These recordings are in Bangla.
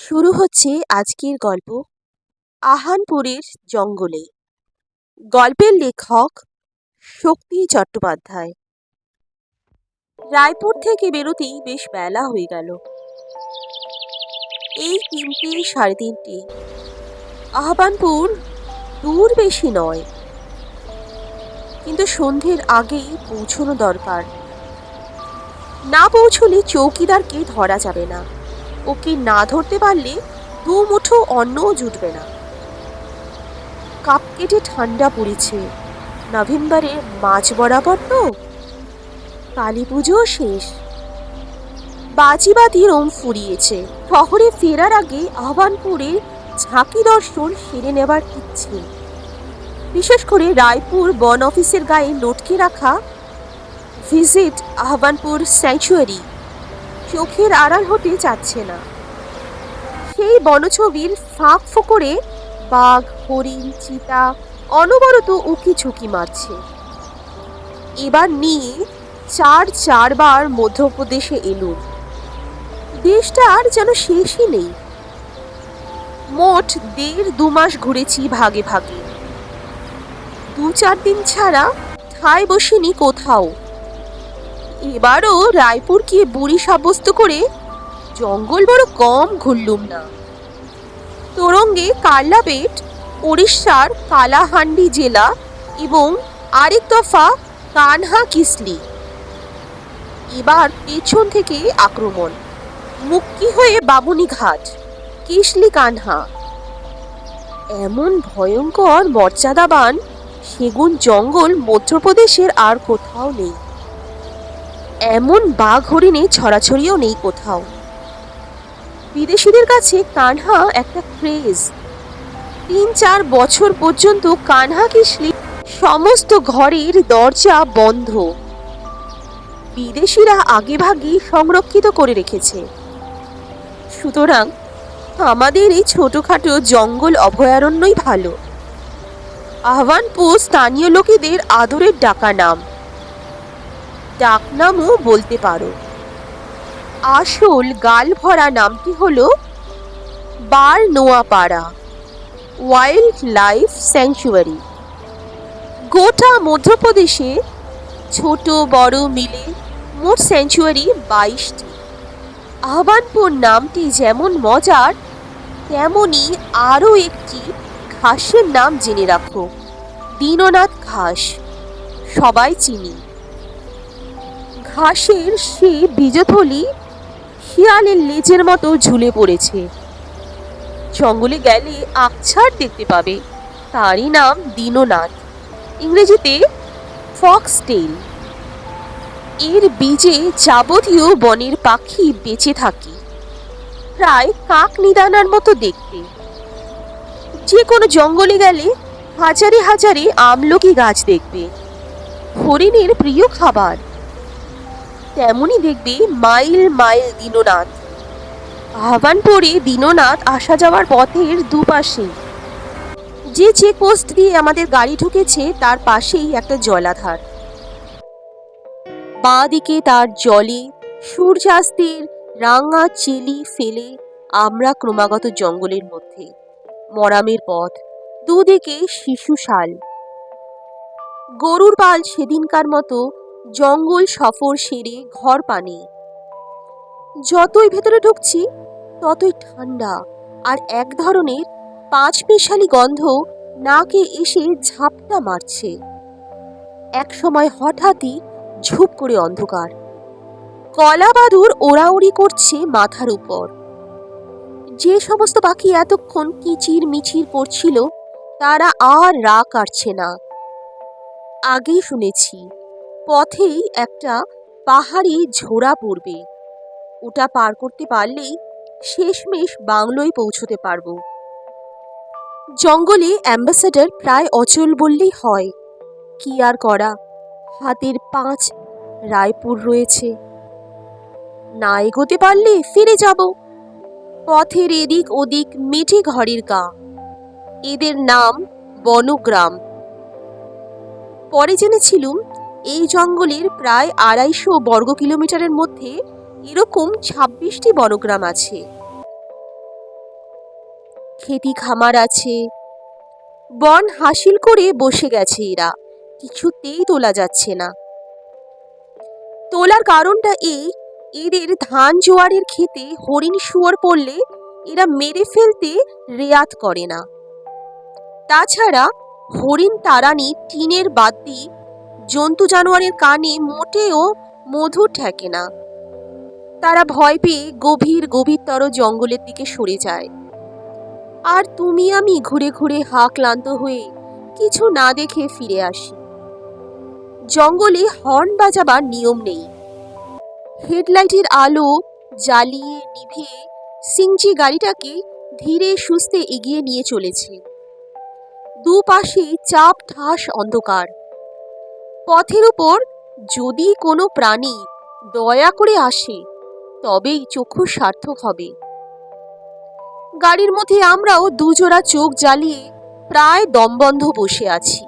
শুরু হচ্ছে আজকের গল্প আহানপুরের জঙ্গলে। গল্পের লেখক শক্তি চট্টোপাধ্যায়। রায়পুর থেকে বেরোতেই বেশ বেলা হয়ে গেল। এই তিনটে সাড়ে তিনটে। আহ্বানপুর দূর বেশি নয়। কিন্তু সন্ধ্যের আগেই পৌঁছনো দরকার। না পৌঁছলে চৌকিদারকে ধরা যাবে না। ওকে না ধরতে পারলে দু মুঠো অন্নও জুটবে না। কাপ কেটে ঠান্ডা পড়েছে। নভেম্বরে মাঝ বরাবর তো। কালী পুজো শেষ। বাজিবাতি রোম ফুরিয়েছে। শহরে ফেরার আগে আহ্বানপুরে ঝাঁকি দর্শন সেরে নেবার ইচ্ছে। বিশেষ করে রায়পুর বন অফিসের গায়ে লটকে রাখা ভিজিট আহ্বানপুর স্যাংচুয়ারি। চোখের আড়াল হতে চাচ্ছে না। সেই বনছবির ফাঁক ফোকরে বাঘ, হরিণ, চিতা অনবরত উকি ঝুঁকি মারছে। এবার নিয়ে চার চারবার মধ্যপ্রদেশে এলুম। দেশটার যেন শেষই নেই। মোট দেড় দু মাস ঘুরেছি ভাগে ভাগে। দু চার দিন ছাড়া ঠায় বসিনি কোথাও। এবারও রায়পুরকে বুড়ি সাব্যস্ত করে জঙ্গল বড় কম ঘুরলুম না। তোরঙ্গে কার্লাপেট উড়িষ্যার কালাহান্ডি জেলা এবং আরেক দফা কানহা কিসলি। এবার পেছন থেকে আক্রমণ। মুক্তি হয়ে বাবুনি ঘাট কিসলি কানহা। এমন ভয়ঙ্কর মর্যাদাবান সেগুন জঙ্গল মধ্যপ্রদেশের আর কোথাও নেই। এমন বাঘ হরিণে ছড়াছড়িও নেই কোথাও। বিদেশিদের কাছে কানহা একটা ক্রেজ। তিন চার বছর পর্যন্ত কানহা কিসলি সমস্ত ঘরের দরজা বন্ধ। বিদেশিরা আগেভাগেই সংরক্ষিত করে রেখেছে। সুতরাং আমাদের এই ছোটখাটো জঙ্গল অভয়ারণ্যই ভালো। আহ্বানপুর স্থানীয় লোকেদের আদরের ডাকা নাম। ডাকনামও বলতে পারো। আসল গাল ভরা নামটি হলো বার নোয়াপাড়া ওয়াইল্ড লাইফ স্যাংচুয়ারি। গোটা মধ্যপ্রদেশে ছোট বড় মিলে মোট স্যাংচুয়ারি বাইশটি। আহ্বানপুর নামটি যেমন মজার তেমনই আরও একটি ঘাসের নাম জেনে রাখো, দীননাথ ঘাস। সবাই চিনি। ঘাসের সে বীজথলি শিয়ালের লেজের মতো ঝুলে পড়েছে। জঙ্গলে গেলে আকছার দেখতে পাবে। তারই নাম দীননাথ। ইংরেজিতে ফক্স টেল এর বীজে যাবতীয় বনের পাখি বেঁচে থাকে। প্রায় কাক নিদানার মতো দেখতে। যে কোনো জঙ্গলে গেলে হাজারে হাজারে আমলকি গাছ দেখবে। হরিণের প্রিয় খাবার। তেমনি দেখবে মাইল মাইল দীননাথ। আহ্বানপুরে দীননাথ আসা যাওয়ার পথের দুপাশে। যে চেকপোস্ট দিয়ে আমাদের গাড়ি ঢুকেছে, তার পাশেই একটা জলাধার। বাঁ দিকে তার জলে সূর্যাস্তের রাঙা চিলি ফেলে আমরা ক্রমাগত জঙ্গলের মধ্যে। মরামের পথ, দুদিকে শিশু শাল গরুর পাল সেদিনকার মতো জঙ্গল সফর সেরে ঘর পানে। যতই ভেতরে ঢুকছি, ততই ঠান্ডা আর এক ধরনের পাঁচ পেশালি গন্ধ নাকে এসে ঝাপটা মারছে। এক সময় হঠাৎই ঝুপ করে অন্ধকার। কলা বাদুর ওড়াউড়ি করছে মাথার উপর। যে সমস্ত পাখি এতক্ষণ কিচির মিচির করছিল, তারা আর রা কাটছে না। আগেই শুনেছি পথেই একটা পাহাড়ি ঝোড়া পড়বে। ওটা পার করতে পারলেই শেষমেশ বাংলোয় পৌঁছতে পারব। জঙ্গলে অ্যাম্বাসেডর প্রায় অচল বললেই হয়, কি আর করা? হাতের পাঁচ রায়পুর রয়েছে। না এগোতে পারলে ফিরে যাব। পথের এদিক ওদিক মেঠে ঘরের গা। এদের নাম বনগ্রাম। পরে জেনেছিলুম এই জঙ্গলের প্রায় আড়াইশো বর্গ কিলোমিটারের মধ্যে এরকম ছাব্বিশটি বনগ্রাম আছে। খেতি খামার আছে। বন হাসিল করে বসে গেছে এরা। কিছুতেই তোলা যাচ্ছে না। তোলার কারণটা এই, এদের ধান জোয়ারের খেতে হরিণ শুয়োর পড়লে এরা মেরে ফেলতে রেয়াত করে না। তাছাড়া হরিণ তারানি টিনের বাদ বাদ্যি জন্তু জানোয়ারের কানে মোটেও মধু ঠেকে না। তারা ভয় পেয়ে গভীর গভীরতর জঙ্গলের দিকে সরে যায়। আর তুমি আমি ঘুরে ঘুরে হা ক্লান্ত হয়ে কিছু না দেখে ফিরে আসি। জঙ্গলে হর্ন বাজাবার নিয়ম নেই। হেডলাইটের আলো জ্বালিয়ে নিভিয়ে সিংজি গাড়িটাকে ধীরে সুস্থে এগিয়ে নিয়ে চলেছে। দুপাশে চাপ ঠাস অন্ধকার। পথের উপর যদি কোনো প্রাণী দয়া করে আসে, তবেই চক্ষু সার্থক হবে। গাড়ির মধ্যে আমরাও দুজোড়া চোখ জ্বালিয়ে প্রায় দমবন্ধ বসে আছি।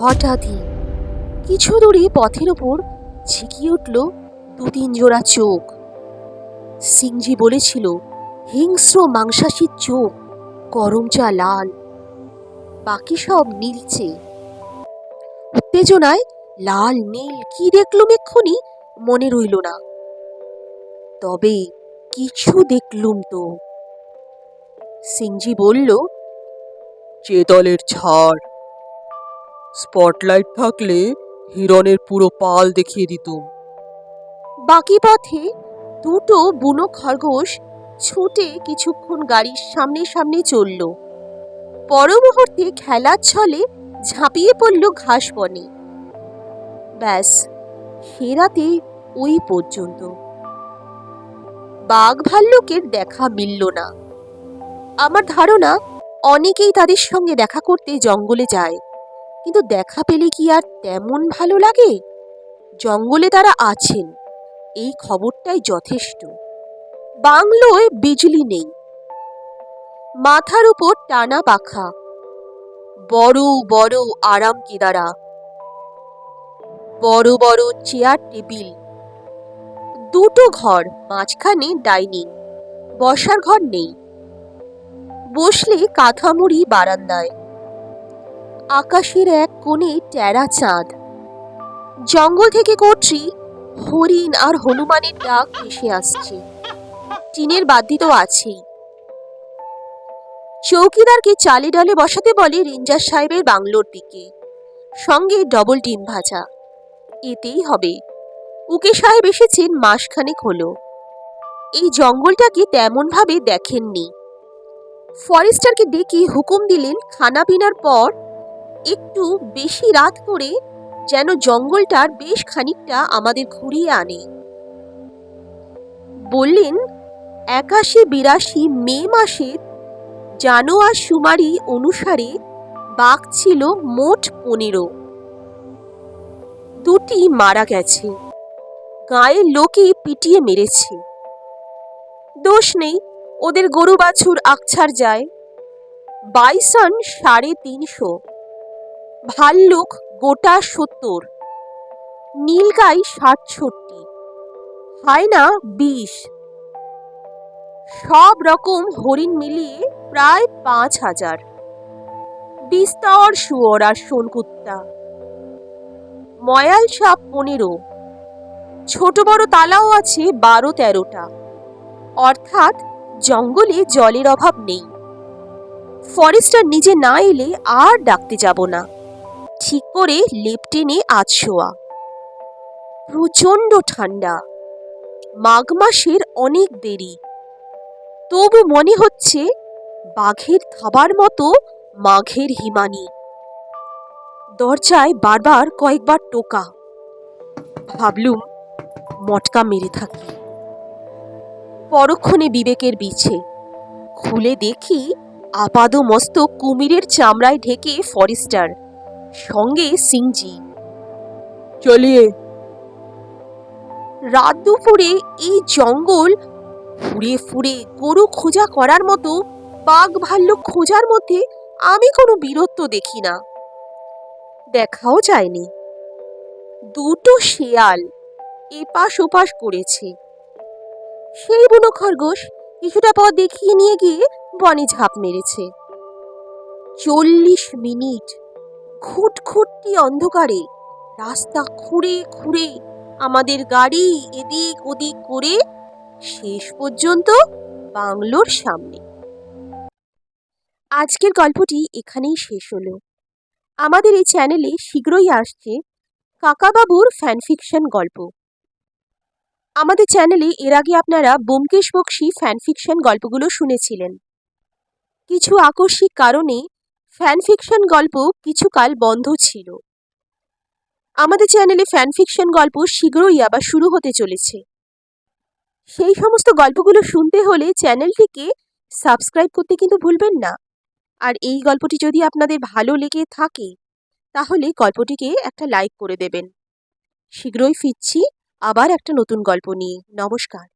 হঠাৎই কিছু দূরে পথের উপর ঝিকিয়ে উঠল দু তিন জোড়া চোখ। সিংজি বলেছিল, হিংস্র মাংসাশীর চোখ করমচা লাল। বাকি সব নীলচে। উত্তেজনায় লাল নীল কি দেখলুম এক্ষুনি মনে রইল না। তবে কিছু দেখলুম তো। সিংজি বলল চেতলের ছাড়। স্পটলাইট থাকলে হিরণের পুরো পাল দেখিয়ে দিতুম। বাকি পথে দুটো বুনো খরগোশ ছুটে কিছুক্ষণ গাড়ির সামনে সামনে চলল। পর মুহূর্তে খেলার ছলে ঝাঁপিয়ে পড়ল ঘাস বনে। ব্যাস সে রাতে ওই পর্যন্ত। বাঘ ভাল্লুকের দেখা মিলল না। আমার ধারণা, অনেকেই তাদের সঙ্গে দেখা করতে জঙ্গলে যায়, কিন্তু দেখা পেলে কি আর তেমন ভালো লাগে? জঙ্গলে তারা আছেন, এই খবরটাই যথেষ্ট। বাংলোয় বিজলি নেই। মাথার উপর টানা পাখা বড় বড় আরাম কেদারা বড় বড় চেয়ার, টেবিল। দুটো ঘর, মাঝখানে ডাইনিং। বসার ঘর নেই। বসলে কাঁথামুড়ি বারান্দায়। আকাশের এক কোণে টেরা চাঁদ। জঙ্গল থেকে কর্ত্রী, হরিণ আর হনুমানের ডাক ভেসে আসছে। টিনের বাদ্যি তো আছেই। চৌকিদারকে চালে ডালে বসাতে বলে রেঞ্জার সাহেবের বাংলোর দিকে। সঙ্গে ডবল ডিম ভাজা। এতেই হবে। উকে সাহেব এসেছেন মাসখানেক হলো। এই জঙ্গলটাকে তেমনভাবে দেখেননি। ফরেস্টারকে ডেকে হুকুম দিলেন খানা পিনার পর একটু বেশি রাত করে যেন জঙ্গলটার বেশ খানিকটা আমাদের ঘুরিয়ে আনে। বললেন, একাশি বিরাশি মে মাসের জানোয়ার সুমারি অনুসারে বাঘ ছিল মোট পনেরো। দুটি মারা গেছে। গায়ের লোকই পিটিয়ে মেরেছে। দোষ নেই, ওদের গরু বাছুর আকছার যায়। বাইসন সাড়ে তিনশো। ভাল্লুক গোটা সত্তর। নীলগাই ষাটষট্টি হায়না বিশ। সব রকম হরিণ মিলিয়ে প্রায় পাঁচ হাজার। বিস্তর শুয়োর আর সোনকুত্তা ময়াল সাপ পনেরো। ছোট বড় তালাও আছে বারো তেরোটা। অর্থাৎ জঙ্গলে জলের অভাব নেই। ফরেস্টার নিজে না এলে আর ডাকতে যাব না। ঠিক করে লেপ টেনে আজ শোয়া। প্রচণ্ড ঠান্ডা। মাঘ মাসের অনেক দেরি। তবু মনে হচ্ছে বাঘের থাবার মতো মাঘের হিমানি। দরজায় বারবার কয়েকবার টোকা। ভাবলুম মটকা মেরে থাকি। পরক্ষণে বিবেকের বিছে। খুলে দেখি আপাদ মস্ত কুমিরের চামড়ায় ঢেকে ফরেস্টার সঙ্গে সিংজি। চলিয়ে। রাত দুপুরে এই জঙ্গল ফুরে ফুরে গরু খোঁজা করার মতো বাঘ ভাল্লুক খোঁজার মধ্যে আমি কোনো বীরত্ব দেখি না। দেখাও যায়নি। দুটো শেয়াল এপাশ ওপাশ করেছে। সেই বুনো খরগোশ কিছুটা পথ দেখিয়ে নিয়ে গিয়ে বনে ঝাঁপ মেরেছে। চল্লিশ মিনিট খুটখুটটি অন্ধকারে রাস্তা খুঁড়ে খুঁড়ে আমাদের গাড়ি এদিক ওদিক করে শেষ পর্যন্ত বাংলোর সামনে। আজকের গল্পটি এখানেই শেষ হলো। আমাদের এই চ্যানেলে শীঘ্রই আসছে কাকাবাবুর ফ্যানফিকশন গল্প। আমাদের চ্যানেলে এর আগে আপনারা ব্যোমকেশ বক্সি ফ্যানফিকশন গল্পগুলো শুনেছিলেন। কিছু আকস্মিক কারণে ফ্যানফিকশন গল্প কিছুকাল বন্ধ ছিল। আমাদের চ্যানেলে ফ্যানফিকশন গল্প শীঘ্রই আবার শুরু হতে চলেছে। সেই সমস্ত গল্পগুলো শুনতে হলে চ্যানেলটিকে সাবস্ক্রাইব করতে কিন্তু ভুলবেন না। আর এই গল্পটি যদি আপনাদের ভালো লেগে থাকে, তাহলে গল্পটিকে একটা লাইক করে দেবেন। শীঘ্রই ফিরছি আবার একটা নতুন গল্প নিয়ে। নমস্কার।